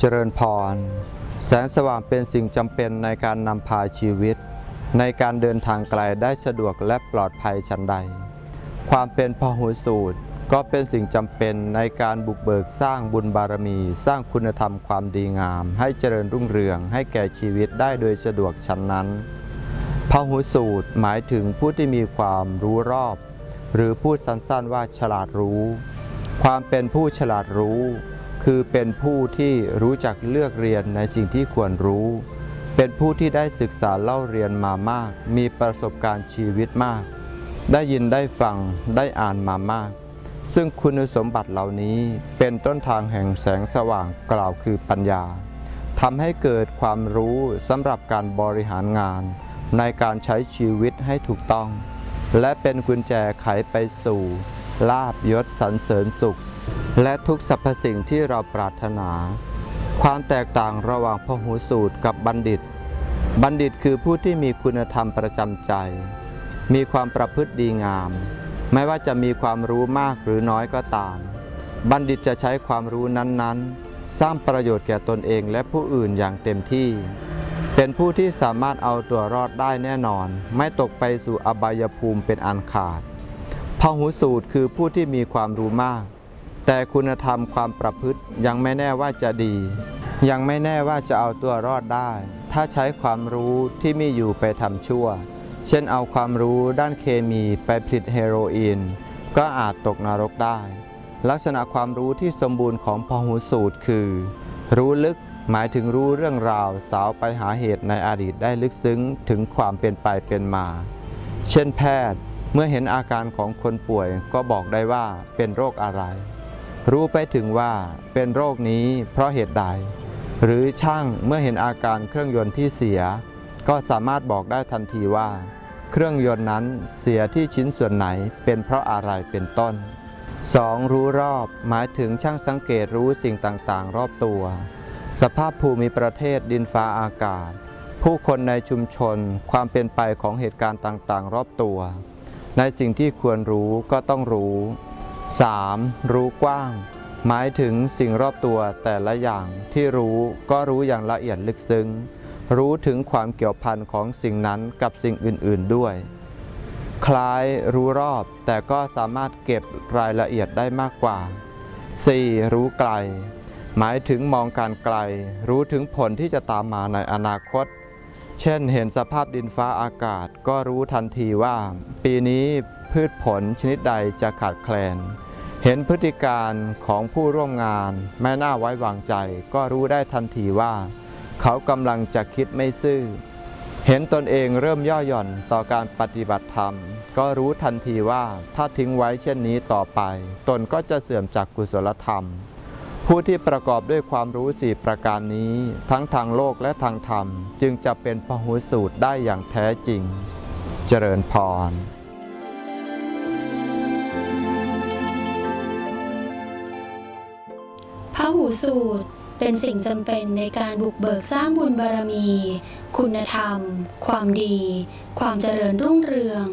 เจริญพร แสงสว่างเป็นสิ่งจำเป็นในการนำพาชีวิต ในการเดินทางไกลได้สะดวกและปลอดภัยฉันใด ความเป็นพหูสูตรก็เป็นสิ่งจำเป็นในการบุกเบิกสร้างบุญบารมี สร้างคุณธรรมความดีงาม ให้เจริญรุ่งเรืองให้แก่ชีวิตได้โดยสะดวกฉันนั้นพหุสูตรหมายถึงผู้ที่มีความรู้รอบ หรือพูดสั้นๆว่าฉลาดรู้ ความเป็นผู้ฉลาดรู้ คือเป็นผู้ที่รู้จักเลือกเรียนในสิ่งที่ควรรู้ เป็นผู้ที่ได้ศึกษาเล่าเรียนมามาก มีประสบการณ์ชีวิตมาก ได้ยินได้ฟังได้อ่านมามาก ซึ่งคุณสมบัติเหล่านี้เป็นต้นทางแห่งแสงสว่างกล่าวคือปัญญาทำให้เกิดความรู้สำหรับการบริหารงาน ในการใช้ชีวิตให้ถูกต้อง และเป็นกุญแจไขไปสู่ลาบยศสรรเสริญสุข และทุกสรรพสิ่งที่เราปรารถนา ความแตกต่างระหว่างพหูสูตรกับบัณฑิต บัณฑิตคือผู้ที่มีคุณธรรมประจำใจ มีความประพฤติดีงาม ไม่ว่าจะมีความรู้มากหรือน้อยก็ตาม บัณฑิตจะใช้ความรู้นั้นๆ สร้างประโยชน์แก่ตนเองและผู้อื่นอย่างเต็มที่ เป็นผู้ที่สามารถเอาตัวรอดได้แน่นอน ไม่ตกไปสู่อบายภูมิเป็นอันขาดพหูสูตรคือผู้ที่มีความรู้มาก แต่คุณธรรมความประพฤติยังไม่แน่ว่าจะดี ยังไม่แน่ว่าจะเอาตัวรอดได้ ถ้าใช้ความรู้ที่มีอยู่ไปทำชั่ว เช่นเอาความรู้ด้านเคมีไปผลิตเฮโรอีนก็อาจตกนรกได้ ลักษณะความรู้ที่สมบูรณ์ของพหูสูตรคือ รู้ลึกหมายถึงรู้เรื่องราวสาวไปหาเหตุในอดีตได้ลึกซึ้งถึงความเป็นไปเป็นมา เช่นแพทย์เมื่อเห็นอาการของคนป่วยก็บอกได้ว่าเป็นโรคอะไร รู้ไปถึงว่าเป็นโรคนี้เพราะเหตุใด หรือช่างเมื่อเห็นอาการเครื่องยนต์ที่เสีย ก็สามารถบอกได้ทันทีว่า เครื่องยนต์นั้นเสียที่ชิ้นส่วนไหนเป็นเพราะอะไรเป็นต้น 2. รู้รอบหมายถึงช่างสังเกตรู้สิ่งต่างๆ รอบตัว สภาพภูมิประเทศดินฟ้าอากาศ ผู้คนในชุมชนความเป็นไปของเหตุการณ์ต่างๆ รอบตัว ในสิ่งที่ควรรู้ก็ต้องรู้ 3. รู้กว้าง หมายถึงสิ่งรอบตัวแต่ละอย่างที่รู้ก็รู้อย่างละเอียดลึกซึ้ง รู้ถึงความเกี่ยวพันของสิ่งนั้นกับสิ่งอื่น ๆด้วย คล้ายรู้รอบแต่ก็สามารถเก็บรายละเอียดได้มากกว่า 4. รู้ไกล หมายถึงมองการไกล รู้ถึงผลที่จะตามมาในอนาคต เช่นเห็นสภาพดินฟ้าอากาศก็รู้ทันทีว่า ปีนี้พืชผลชนิดใดจะขาดแคลน เห็นพฤติการของผู้ร่วมงานไม่น่าไว้วางใจ ก็รู้ได้ทันทีว่า เขากำลังจะคิดไม่ซื่อ เห็นตนเองเริ่มย่อหย่อนต่อการปฏิบัติธรรม ก็รู้ทันทีว่าถ้าทิ้งไว้เช่นนี้ต่อไป ตนก็จะเสื่อมจากกุศลธรรม ผู้ที่ประกอบด้วยความรู้สี่ประการนี้ ทั้งทางโลกและทางธรรม จึงจะเป็นพหูสูตรได้อย่างแท้จริง เจริญพรพหูสูตรเป็นสิ่งจำเป็นในการบุกเบิกสร้างบุญบารมี คุณธรรม ความดี ความเจริญรุ่งเรือง